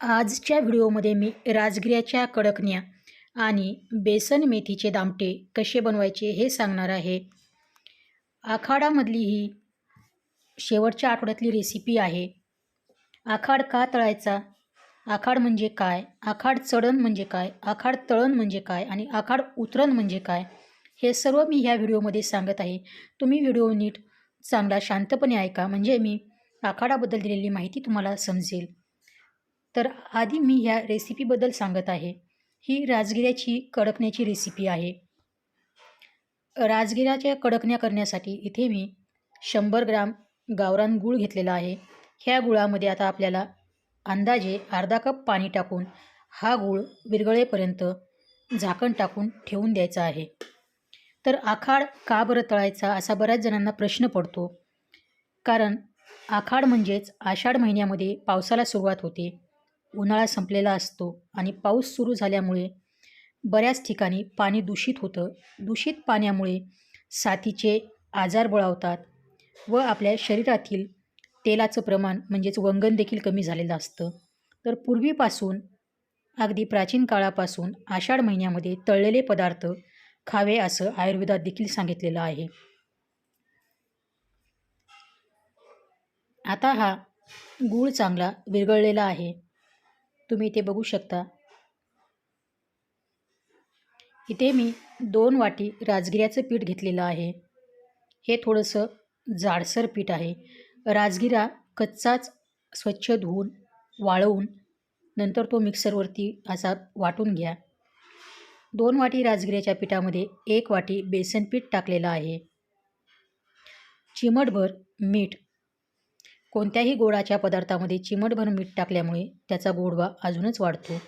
आजच्या व्हिडिओमध्ये मी राजगिऱ्याच्या कडकण्या आणि बेसन मेथीचे दामटे कसे बनवायचे हे सांगणार आहे. आखाडामधली ही शेवटच्या आठवड्यातली रेसिपी आहे. आखाड का तळायचा? आखाड म्हणजे काय? आखाड चढण म्हणजे काय? आखाड तळण म्हणजे काय? आणि आखाड उतरण म्हणजे काय? हे सर्व मी ह्या व्हिडिओमध्ये सांगत आहे. तुम्ही व्हिडिओ नीट चांगला शांतपणे ऐका. म्हणजे मी आखाडाबद्दल दिलेली माहिती तुम्हाला समजेल. तर आधी मी ह्या रेसिपीबद्दल सांगत आहे. ही राजगिऱ्याची कडकण्याची रेसिपी आहे. राजगिऱ्याच्या कडकण्या करण्यासाठी इथे मी शंभर ग्राम गावरान गूळ घेतलेला आहे. ह्या गुळामध्ये आता आपल्याला अंदाजे अर्धा कप पाणी टाकून हा गूळ विरगळेपर्यंत झाकण टाकून ठेवून द्यायचा आहे. तर आखाड का बरं तळायचा असा बऱ्याच जणांना प्रश्न पडतो. कारण आखाड म्हणजेच आषाढ महिन्यामध्ये पावसाला सुरुवात होते. उन्हाळा संपलेला असतो आणि पाऊस सुरू झाल्यामुळे बऱ्याच ठिकाणी पाणी दूषित होतं. दूषित पाण्यामुळे साथीचे आजार बळावतात व आपल्या शरीरातील तेलाचं प्रमाण म्हणजेच वंगण देखील कमी झालेलं असतं. तर पूर्वीपासून अगदी प्राचीन काळापासून आषाढ महिन्यामध्ये तळलेले पदार्थ खावे असं आयुर्वेदात देखील सांगितलेलं आहे. आता हा गूळ चांगला विरघळलेला आहे. तुम्ही इथे बघू शकता. इथे मी दोन वाटी राजगिऱ्याचं पीठ घेतलेलं आहे. हे थोडंसं जाडसर पीठ आहे. राजगिरा कच्चाच स्वच्छ धुवून वाळवून नंतर तो मिक्सरवरती असा वाटून घ्या. दोन वाटी राजगिऱ्याच्या पिठामध्ये एक वाटी बेसन पीठ टाकलेलं आहे. चिमटभर मीठ कोणत्याही गोडाच्या पदार्थामध्ये चिमटभर मीठ टाकल्यामुळे त्याचा गोडवा अजूनच वाढतो.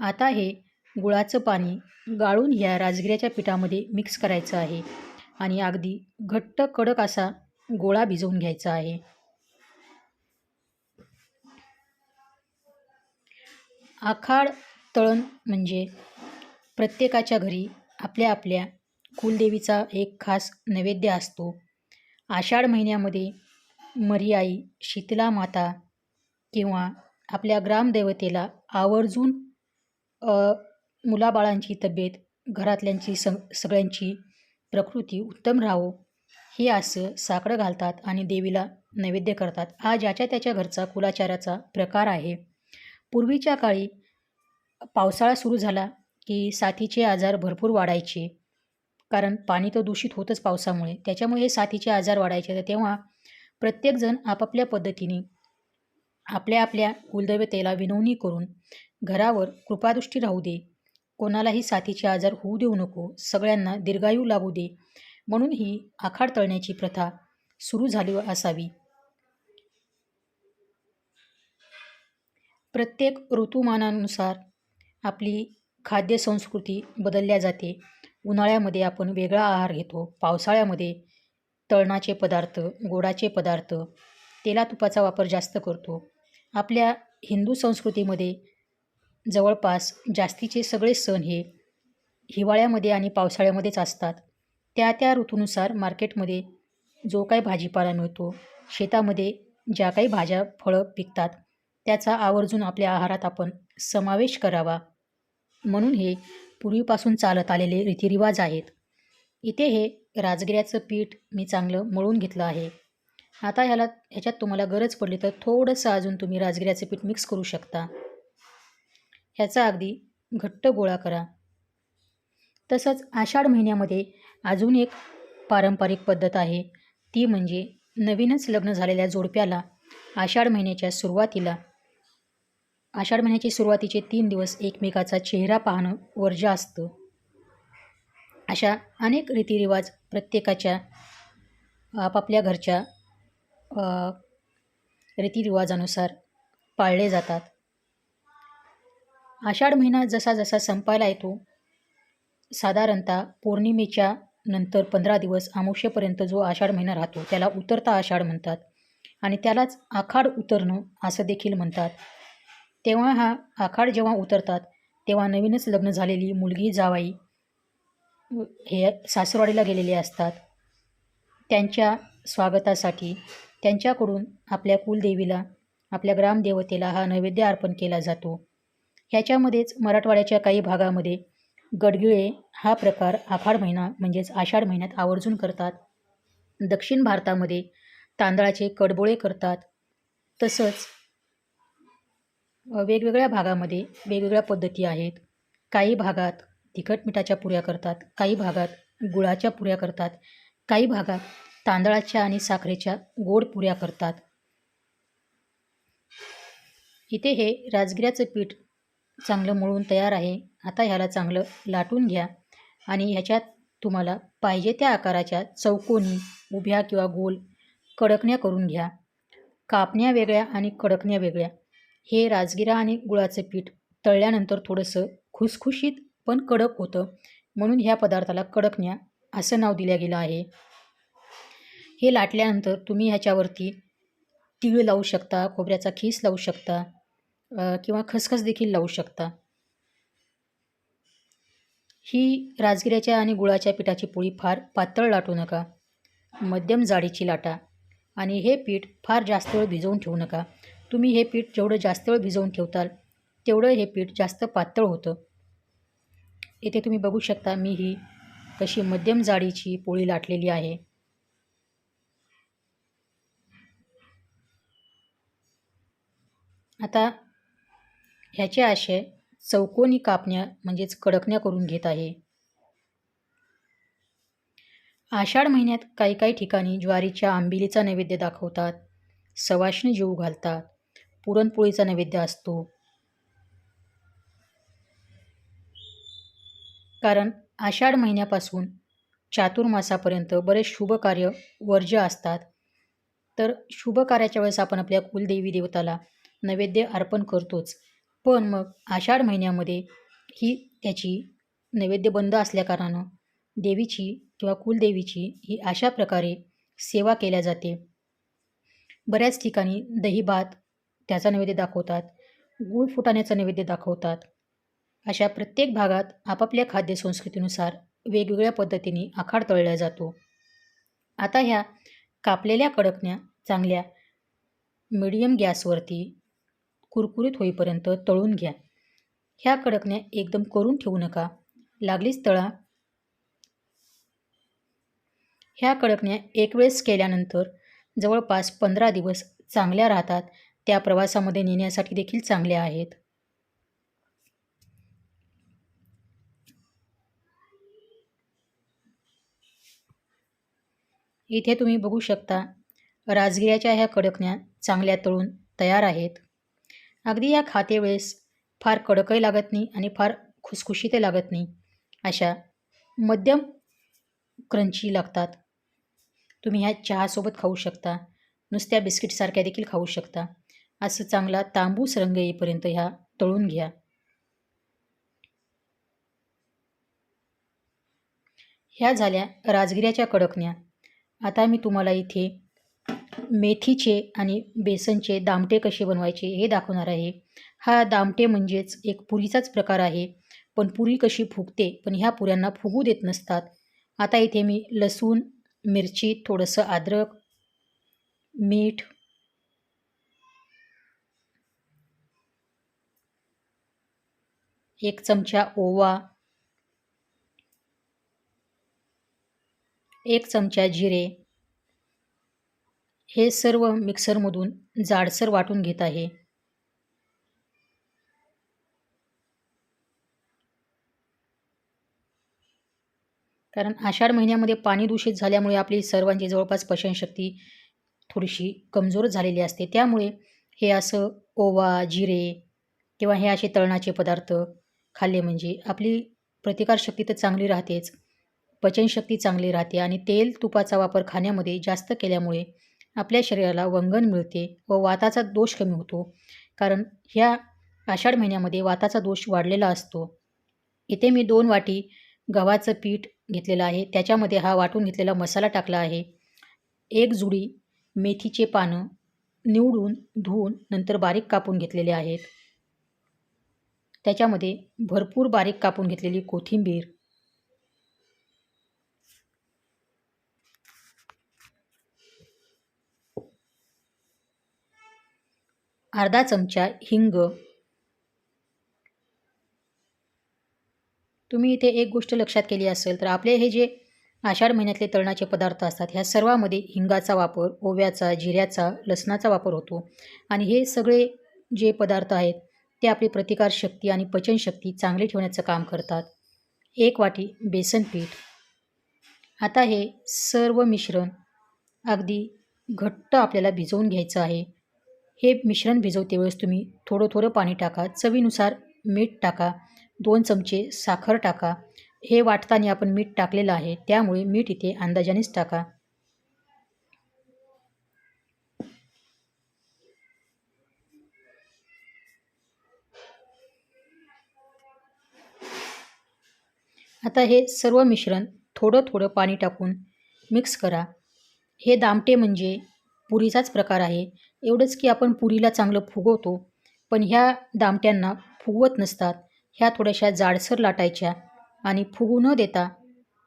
आता हे गुळाचं पाणी गाळून ह्या राजगिऱ्याच्या पिठामध्ये मिक्स करायचं आहे आणि अगदी घट्ट कडक असा गोळा भिजवून घ्यायचा आहे. आखाड तळण म्हणजे प्रत्येकाच्या घरी आपल्या आपल्या कुलदेवीचा एक खास नैवेद्य असतो. आषाढ महिन्यामध्ये मरियाई शीतला माता किंवा आपल्या ग्रामदेवतेला आवर्जून मुलाबाळांची तब्येत घरातल्यांची स सगळ्यांची प्रकृती उत्तम राहो हे असं साकडं घालतात आणि देवीला नैवेद्य करतात. हा ज्याच्या त्याच्या घरचा कुलाचाराचा प्रकार आहे. पूर्वीच्या काळी पावसाळा सुरू झाला की साथीचे आजार भरपूर वाढायचे. कारण पाणी तर दूषित होतंच पावसामुळे. त्याच्यामुळे हे साथीचे आजार वाढायचे. तर तेव्हा प्रत्येकजण आपापल्या पद्धतीने आपल्या आपल्या कुलदैवतेला विनवणी करून घरावर कृपादृष्टी राहू दे. कोणालाही साथीचे आजार होऊ देऊ नको. सगळ्यांना दीर्घायू लागू दे. म्हणून ही आखाड तळण्याची प्रथा सुरू झाली असावी. प्रत्येक ऋतुमानानुसार आपली खाद्य संस्कृती बदलल्या जाते. उन्हाळ्यामध्ये आपण वेगळा आहार घेतो. पावसाळ्यामध्ये तळणाचे पदार्थ गोडाचे पदार्थ तेलातुपाचा वापर जास्त करतो. आपल्या हिंदू संस्कृतीमध्ये जवळपास जास्तीचे सगळे सण हे हिवाळ्यामध्ये आणि पावसाळ्यामध्येच असतात. त्या त्या ऋतूनुसार मार्केटमध्ये जो काही भाजीपाला मिळतो शेतामध्ये ज्या काही भाज्या फळं पिकतात त्याचा आवर्जून आपल्या आहारात आपण समावेश करावा. म्हणून हे पूर्वीपासून चालत आलेले रीतिरिवाज आहेत. इथे हे राजगिऱ्याचं पीठ मी चांगलं मळून घेतलं आहे. आता ह्याला ह्याच्यात तुम्हाला गरज पडली तर थोडंसं अजून तुम्ही राजगिऱ्याचं पीठ मिक्स करू शकता. ह्याचा अगदी घट्ट गोळा करा. तसंच आषाढ महिन्यामध्ये अजून एक पारंपरिक पद्धत आहे. ती म्हणजे नवीनच लग्न झालेल्या जोडप्याला आषाढ महिन्याच्या सुरुवातीला. आषाढ महिन्याच्या सुरुवातीचे तीन दिवस एकमेकाचा चेहरा पाहणं वर्ज असतं. अशा अनेक रीतिरिवाज प्रत्येकाच्या आपापल्या घरच्या रीतिरिवाजानुसार पाळले जातात. आषाढ महिना जसा जसा संपायला येतो साधारणतः पौर्णिमेच्या नंतर पंधरा दिवस आमुष्यपर्यंत जो आषाढ महिना राहतो त्याला उतरता आषाढ म्हणतात आणि त्यालाच आखाड उतरणं असं देखील म्हणतात. तेव्हा हा आखाड जेव्हा उतरतात तेव्हा नवीनच लग्न झालेली मुलगी जावाई हे सासरवाडीला गेलेले असतात. त्यांच्या स्वागतासाठी त्यांच्याकडून आपल्या कुलदेवीला आपल्या ग्रामदेवतेला हा नैवेद्य अर्पण केला जातो. ह्याच्यामध्येच मराठवाड्याच्या काही भागामध्ये गडगिळे हा प्रकार आखाड महिना म्हणजेच आषाढ महिन्यात आवर्जून करतात. दक्षिण भारतामध्ये तांदळाचे कडबोळे करतात. तसंच वेगवेगळ्या भागामध्ये वेगवेगळ्या पद्धती आहेत. काही भागात तिखट मिठाच्या पुऱ्या करतात काही भागात गुळाच्या पुऱ्या करतात काही भागात तांदळाच्या आणि साखरेच्या गोड पुऱ्या करतात. इथे हे राजगिऱ्याचं पीठ चांगलं मळून तयार आहे. आता ह्याला चांगलं लाटून घ्या आणि ह्याच्यात तुम्हाला पाहिजे त्या आकाराच्या चौकोनी उभ्या किंवा गोल कडकण्या करून घ्या. कापण्या वेगळ्या आणि कडकण्या वेगळ्या. हे राजगिरा आणि गुळाचं पीठ तळल्यानंतर थोडंसं खुसखुशीत पण कडक होतं. म्हणून ह्या पदार्थाला कडकण्या असं नाव दिलं गेलं आहे. हे लाटल्यानंतर तुम्ही ह्याच्यावरती तीळ लावू शकता खोबऱ्याचा खीस लावू शकता किंवा खसखस देखील लावू शकता. ही राजगिऱ्याच्या आणि गुळाच्या पिठाची पोळी फार पातळ लाटू नका. मध्यम जाडीची लाटा. आणि हे पीठ फार जास्त वेळ भिजवून ठेवू नका. तुम्ही हे पीठ जेवढं जास्त वेळ भिजवून ठेवताल तेवढं हे पीठ जास्त पातळ होतं. इथे तुम्ही बघू शकता मी ही कशी मध्यम जाडीची पोळी लाटलेली आहे. आता ह्याचे आशय चौकोनी कापण्या म्हणजेच कडकण्या करून घेत आहे. आषाढ महिन्यात काही काही ठिकाणी ज्वारीच्या आंबिलीचा नैवेद्य दाखवतात सवाशणी जीव घालतात पुरणपोळीचा नैवेद्य असतो. कारण आषाढ महिन्यापासून चातुर्मासापर्यंत बरेच शुभ कार्य वर्ज्य असतात. तर शुभ कार्याच्या वेळेस आपण आपल्या कुलदेवी देवताला नैवेद्य अर्पण करतोच. पण मग आषाढ महिन्यामध्ये ही त्याची नैवेद्य बंद असल्याकारणानं देवीची किंवा कुलदेवीची ही अशा प्रकारे सेवा केल्या जाते. बऱ्याच ठिकाणी दही भात त्याचा नैवेद्य दाखवतात. गूळ फुटाण्याचा नैवेद्य दाखवतात. अशा प्रत्येक भागात आपापल्या खाद्य संस्कृतीनुसार वेगवेगळ्या पद्धतीने आखाड तळला जातो. आता ह्या कापलेल्या कडकण्या चांगल्या मिडियम गॅसवरती कुरकुरीत होईपर्यंत तळून घ्या. ह्या कडकण्या एकदम करून ठेवू नका. लागलीच तळा. ह्या कडकण्या एक वेळेस केल्यानंतर जवळपास पंधरा दिवस चांगल्या राहतात. त्या प्रवासामध्ये नेण्यासाठी देखील चांगल्या आहेत. इथे तुम्ही बघू शकता राजगिऱ्याच्या ह्या कडकण्या चांगल्या तळून तयार आहेत. अगदी या खाते वेळेस फार कडकही लागत नाही आणि फार खुसखुशीतही लागत नाही. अशा मध्यम क्रंची लागतात. तुम्ही ह्या चहासोबत खाऊ शकता नुसत्या बिस्किटसारख्या देखील खाऊ शकता. असं चांगला तांबूस रंग येईपर्यंत ह्या तळून घ्या. ह्या झाल्या राजगिऱ्याच्या कडकण्या. आता मी तुम्हाला इथे मेथीचे आणि बेसनचे दामटे कसे बनवायचे हे दाखवणार आहे. हा दामटे म्हणजेच एक पुरीचाच प्रकार आहे. पण पुरी कशी फुगते पण ह्या पुऱ्यांना फुगू देत नसतात. आता इथे मी लसूण मिरची थोडंसं अद्रक मीठ एक चमचा ओवा एक चमचा जिरे. हे सर्व मिक्सरमधून जाडसर वाटून घेत आहे. कारण आषाढ महिन्यामध्ये पाणी दूषित झाल्यामुळे आपली सर्वांची जवळपास पचनशक्ती थोडीशी कमजोर झालेली असते. त्यामुळे हे असं ओवा जिरे किंवा हे असे तळणाचे पदार्थ खाल्ले म्हणजे आपली प्रतिकारशक्ती तर चांगली राहतेच. पचनशक्ती चांगली राहते आणि तेल तुपाचा वापर खाण्यामध्ये जास्त केल्यामुळे आपल्या शरीराला वंगण मिळते व वाताचा दोष कमी होतो. कारण ह्या आषाढ महिन्यामध्ये वाताचा दोष वाढलेला असतो. इथे मी दोन वाटी गव्हाचं पीठ घेतलेलं आहे. त्याच्यामध्ये हा वाटून घेतलेला मसाला टाकला आहे. एक जुडी मेथीचे पानं निवडून धुवून नंतर बारीक कापून घेतलेले आहेत. त्याच्यामध्ये भरपूर बारीक कापून घेतलेली कोथिंबीर अर्धा चमचा हिंग. तुम्ही इथे एक गोष्ट लक्षात केली असेल तर आपले हे जे आषाढ महिन्यातले तळणाचे पदार्थ असतात ह्या सर्वामध्ये हिंगाचा वापर ओव्याचा जिऱ्याचा लसणाचा वापर होतो. आणि हे सगळे जे पदार्थ आहेत ते आपली प्रतिकारशक्ती आणि पचनशक्ती चांगली ठेवण्याचं काम करतात. एक वाटी बेसन पीठ. आता हे सर्व मिश्रण अगदी घट्ट आपल्याला भिजवून घ्यायचं आहे. हे मिश्रण भिजवते वेळेस तुम्ही. थोडं थोडं पाणी टाका. चवीनुसार मीठ टाका. दोन चमचे साखर टाका. हे वाटताना आपण मीठ टाकलेलं आहे. त्यामुळे मीठ इथे अंदाजानेच टाका. आता हे सर्व मिश्रण थोडं थोडं पाणी टाकून मिक्स करा. हे दामटे म्हणजे पुरीचाच प्रकार आहे. एवढंच की आपण पुरीला चांगलं फुगवतो पण ह्या दामट्यांना फुगवत नसतात. ह्या थोड्याशा जाडसर लाटायच्या आणि फुगू न देता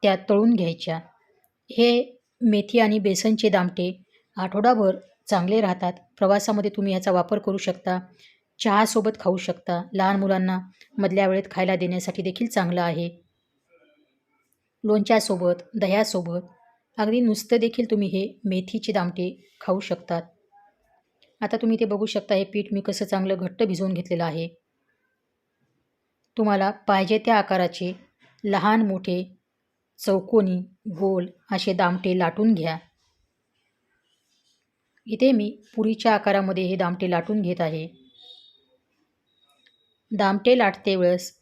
त्या तळून घ्यायच्या. हे मेथी आणि बेसनचे दामटे आठवडाभर चांगले राहतात. प्रवासामध्ये तुम्ही ह्याचा वापर करू शकता. चहासोबत खाऊ शकता. लहान मुलांना मधल्या वेळेत खायला देण्यासाठी देखील चांगलं आहे. लोणच्यासोबत दह्यासोबत अगदी नुसतं देखील तुम्ही हे मेथीचे दामटे खाऊ शकतात. आता तुम्ही ते बघू शकता हे पीठ मी कसं चांगलं घट्ट भिजवून घेतलेलं आहे. तुम्हाला पाहिजे त्या आकाराचे लहान मोठे चौकोनी गोल असे दामटे लाटून घ्या. इथे मी पुरीच्या आकारामध्ये हे दामटे लाटून घेत आहे. दामटे लाटते वेळेस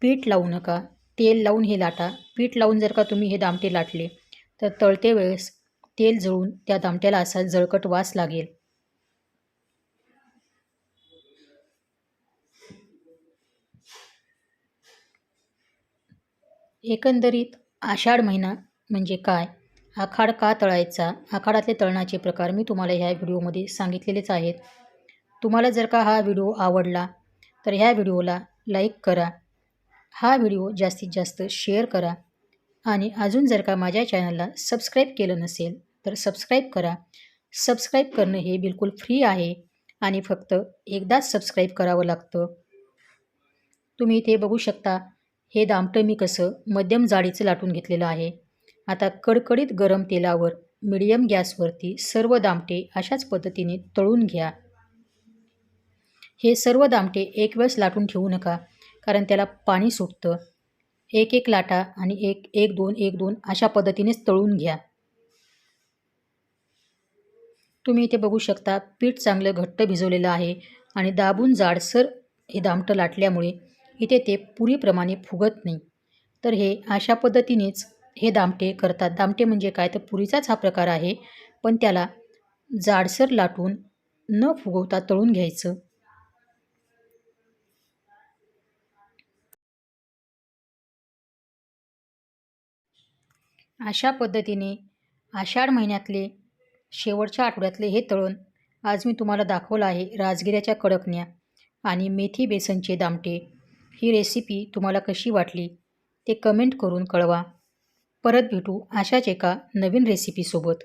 पीठ लावू नका. तेल लावून हे लाटा. पीठ लावून जर का तुम्ही हे दामटे लाटले तर तळते वेळेस तेल जळून त्या दामट्याला असा जळकट वास लागेल. एकंदरीत आषाढ महिना म्हणजे काय? आखाड का तळायचा? आखाडातले तळणाचे प्रकार मी तुम्हाला ह्या व्हिडिओमध्ये सांगितलेलेच आहेत. तुम्हाला जर का हा व्हिडिओ आवडला तर ह्या व्हिडिओला लाईक करा. हा व्हिडिओ जास्तीत जास्त शेअर करा. आणि अजून जर का माझ्या चॅनलला सबस्क्राईब केलं नसेल तर सबस्क्राईब करा. सबस्क्राईब करणं हे बिलकुल फ्री आहे आणि फक्त एकदाच सबस्क्राईब करावं लागतं. तुम्ही इथे बघू शकता हे दामटं मी कसं मध्यम जाडीचं लाटून घेतलेलं आहे. आता कडकडीत गरम तेलावर मिडियम गॅसवरती सर्व दामटे अशाच पद्धतीने तळून घ्या. हे सर्व दामटे एक वेळेस लाटून ठेवू नका. कारण त्याला पाणी सुटतं. एक एक लाटा आणि एक एक दोन एक दोन अशा पद्धतीनेच तळून घ्या. तुम्ही इथे बघू शकता पीठ चांगलं घट्ट भिजवलेलं आहे आणि दाबून जाडसर हे दामटं लाटल्यामुळे इथे ते पुरीप्रमाणे फुगत नाही. तर हे अशा पद्धतीनेच हे दामटे करतात. दामटे म्हणजे काय? तर पुरीचाच हा प्रकार आहे पण त्याला जाडसर लाटून न फुगवता तळून घ्यायचं. अशा पद्धतीने आषाढ महिन्यातले शेवटच्या आठवड्यातले हे तळण आज मी तुम्हाला दाखवलं आहे राजगिऱ्याच्या कडकण्या आणि मेथी बेसनचे दामटे. ही रेसिपी तुम्हाला कशी वाटली ते कमेंट करून कळवा. परत भेटू अशाच एका नवीन रेसिपीसोबत